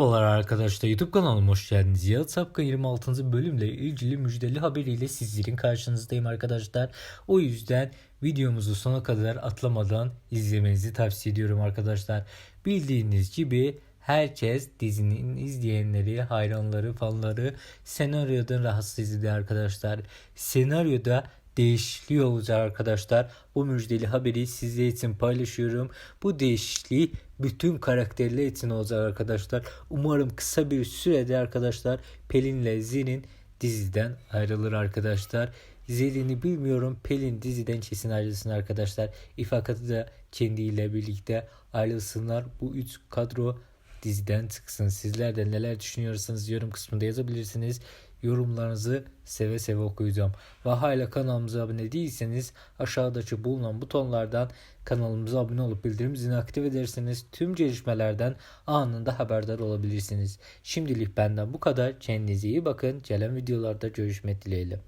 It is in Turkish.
Merhabalar arkadaşlar YouTube kanalıma hoş geldiniz. Yağıt Sapkın 26. bölümle ilgili müjdeli haberiyle sizlerin karşınızdayım arkadaşlar. O yüzden videomuzu sona kadar atlamadan izlemenizi tavsiye ediyorum arkadaşlar. Bildiğiniz gibi herkes dizinin izleyenleri, hayranları, fanları senaryodan rahatsız idi arkadaşlar. Senaryoda değişikliği olacak arkadaşlar. Bu müjdeli haberi sizler için paylaşıyorum. Bu değişikliği bütün karakterler için olacak arkadaşlar. Umarım kısa bir sürede arkadaşlar Pelin ile Zin'in diziden ayrılır arkadaşlar. Zerin'i bilmiyorum. Pelin diziden kesin ayrılsın arkadaşlar. İfakatı da kendiyle birlikte ayrılsınlar. Bu üç kadro diziden çıksın. Sizler de neler düşünüyorsanız yorum kısmında yazabilirsiniz. Yorumlarınızı seve seve okuyacağım. Ve hala kanalımıza abone değilseniz aşağıdaki bulunan butonlardan kanalımıza abone olup bildirim zilini aktif ederseniz tüm gelişmelerden anında haberdar olabilirsiniz. Şimdilik benden bu kadar. Kendinize iyi bakın. Gelen videolarda görüşmek dileğiyle.